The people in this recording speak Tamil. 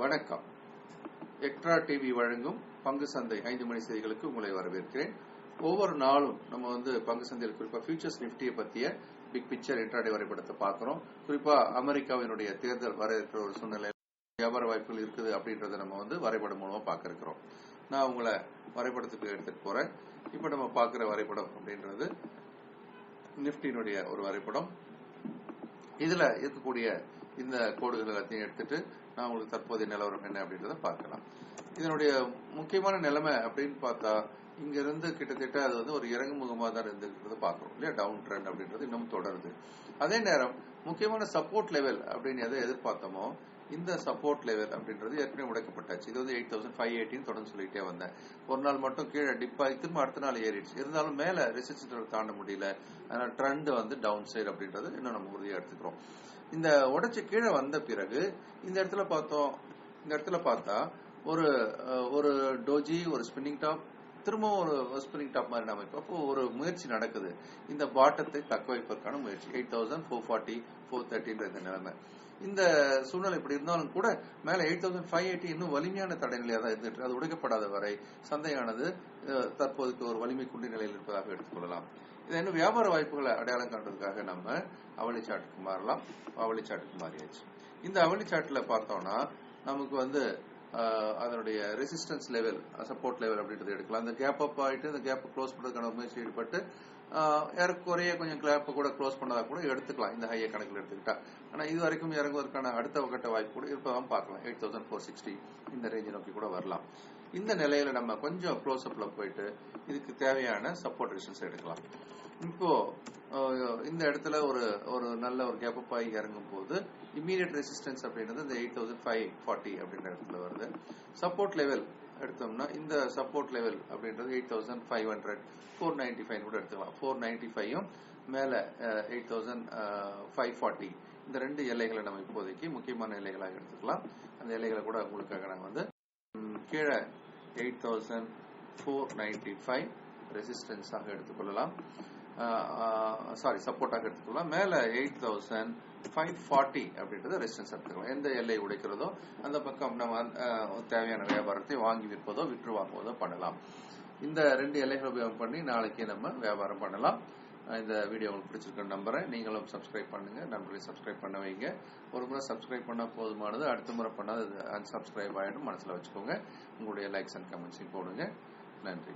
வணக்கம். எக்ட்ரா டிவி வழங்கும் பங்கு சந்தை ஐந்து மணி செய்திகளுக்கு உங்களை வரவேற்கிறேன். ஒவ்வொரு நாளும் நம்ம வந்து பங்கு சந்தையில் குறிப்பா ஃபியூச்சர்ஸ் நிப்டியை பத்திய பிக் பிக்சர் இன்ட்ராடே வரைபடத்தை பார்க்கிறோம். குறிப்பா அமெரிக்காவினுடைய தேர்தல் வர இருக்கிற ஒரு சூழ்நிலை வியாபார வாய்ப்புகள் இருக்குது அப்படின்றத நம்ம வந்து வரைபடம் மூலமா பார்க்க இருக்கிறோம் நான் உங்களை வரைபடத்துக்கு எடுத்துட்டு போறேன். இப்ப நம்ம பார்க்கிற வரைபடம் அப்படின்றது நிப்டியினுடைய ஒரு வரைபடம். இதுல இருக்கக்கூடிய இந்த கோடுகள் எல்லாத்தையும் எடுத்துட்டு நான் உங்களுக்கு தற்போதைய நிலவரம் என்ன அப்படின்றத பார்க்கலாம். இதனுடைய முக்கியமான நிலைமை அப்படின்னு பார்த்தா இங்க இருந்து கிட்டத்தட்ட அது வந்து ஒரு இறங்கு முகமா தான் இருந்துக்கிறத பாக்குறோம் இல்லையா? டவுன் ட்ரெண்ட் அப்படின்றது இன்னும் தொடருது. அதே நேரம் முக்கியமான சப்போர்ட் லெவல் அப்படின்னு எதை எதிர்பார்த்தோமோ இந்த சப்போர்ட் லெவல் அப்படின்றது ஏற்கனவே உடைக்கப்பட்டாச்சு இது வந்து எயிட் தௌசண்ட் ஃபைவ் எயிட்டின்னு தொடர்ந்து சொல்லிட்டே வந்தேன். ஒரு நாள் மட்டும் கீழே டிப்பாகி திரும்ப அடுத்த நாள் ஏறிடுச்சு. இருந்தாலும் மேல ரெசிஸ்டன்ஸ் தாண்ட முடியல. அதனால ட்ரெண்ட் வந்து டவுன் சைடு அப்படின்றது இன்னும் நம்ம உறுதியா எடுத்துக்கிறோம். இந்த உடைச்சு கீழே வந்த பிறகு இந்த இடத்துல பார்த்தோம் இந்த இடத்துல பார்த்தா ஒரு ஒரு டோஜி ஒரு ஸ்பின்னிங் டாப் திரும்பவும் ஒரு ஸ்பின்னிங் டாப் மாதிரி அமைப்பு அப்போ ஒரு முயற்சி நடக்குது. இந்த பாட்டத்தை தக்க வைப்பதற்கான முயற்சி. Eight thousand four forty four தேர்ட்டின்ற இந்த நிலைமை. இந்த சூழ்நிலை இப்படி இருந்தாலும் கூட மேல எயிட் தௌசண்ட் ஃபைவ் எயிட்டி இன்னும் வலிமையான தடைநிலையாக தான் இருந்துட்டு அது உடைக்கப்படாத வரை சந்தையானது தற்போதுக்கு தற்போதைக்கு ஒரு வலிமை குண்டி நிலையில் இருப்பதாக எடுத்துக்கொள்ளலாம். இதை இன்னும் வியாபார வாய்ப்புகளை அடையாளம் காண்றதுக்காக நம்ம அவளி சாட்டுக்கு மாறலாம். அவளி சாட்டுக்கு மாறியாச்சு. இந்த அவளி சாட்டுல பார்த்தோம்னா நமக்கு வந்து அதனுடைய ரெசிஸ்டன்ஸ் லெவல் சப்போர்ட் லெவல் அப்படின்றது எடுக்கலாம். அந்த கேப் அப் ஆகிட்டு அந்த கேப் க்ளோஸ் பண்ணுறதுக்கான முயற்சி ஈடுபட்டு ஏறக்குறைய கொஞ்சம் கேப்பை கூட க்ளோஸ் பண்ணதா கூட எடுத்துக்கலாம். இந்த ஹையை கணக்கில் எடுத்துக்கிட்டா. ஆனால் இது வரைக்கும் இறங்குவதற்கான அடுத்த கட்ட வாய்ப்பு கூட இருப்பதாம் பார்க்கலாம். எயிட் தௌசண்ட் ஃபோர் சிக்ஸ்டி இந்த ரேஞ்சை நோக்கி கூட வரலாம். இந்த நிலையில நம்ம கொஞ்சம் க்ளோஸ் அப்ல போயிட்டு இதுக்கு தேவையான சப்போர்ட் ரெசிஸ்டன்ஸ் எடுக்கலாம். இப்போ இந்த இடத்துல ஒரு ஒரு நல்ல ஒரு கேப் அப் ஆகி இறங்கும் போது இம்மீடியட் ரெசிஸ்டன்ஸ் அப்படின்றது இந்த எயிட் தௌசண்ட் ஃபைவ் ஃபார்ட்டி அப்படின்ற இடத்துல வருது. சப்போர்ட் லெவல் எடுத்தோம்னா இந்த சப்போர்ட் லெவல் அப்படின்றது eight thousand five hundred four ninety five கூட எடுத்துக்கலாம். ஃபோர் நைன்டி ஃபைவும் மேலே எயிட் தௌசண்ட் ஃபைவ் ஃபார்ட்டி இந்த ரெண்டு எல்லைகளை நம்ம இப்போதைக்கு முக்கியமான எல்லைகளாக எடுத்துக்கலாம். அந்த எல்லைகளை கூட உங்களுக்காக நாங்கள் வந்து கீழே eight thousand four ninety five ரெசிஸ்டன்ஸாக எடுத்துக்கொள்ளலாம். சாரி சப்போர்ட்டாக எடுத்துக்கலாம் மேலே எயிட் தௌசண்ட் ஃபைவ் ஃபார்ட்டி அப்படின்றத ரெசிஸ்டன்ஸ் எடுத்துக்கலாம். எந்த எல்லை உடைக்கிறதோ அந்த பக்கம் நம்ம தேவையான வியாபாரத்தை வாங்கி விற்பதோ விற்று வாங்குவதோ பண்ணலாம். இந்த ரெண்டு எல்லைகளை உபயோகம் பண்ணி நாளைக்கு நம்ம வியாபாரம் பண்ணலாம். இந்த வீடியோ உங்களுக்கு பிடிச்சிருக்குன்னு நம்புறேன். நீங்களும் சப்ஸ்கிரைப் பண்ணுங்க. நண்பர்களையும் சப்ஸ்கிரைப் பண்ண வைங்க. ஒரு முறை சப்ஸ்கிரைப் பண்ணால் போதுமானது. அடுத்த முறை பண்ணாது அன்சப்ஸ்கிரைப் ஆகிடும் மனசில் வச்சுக்கோங்க. உங்களுடைய லைக்ஸ் அண்ட் கமெண்ட்ஸையும் போடுங்க. நன்றி.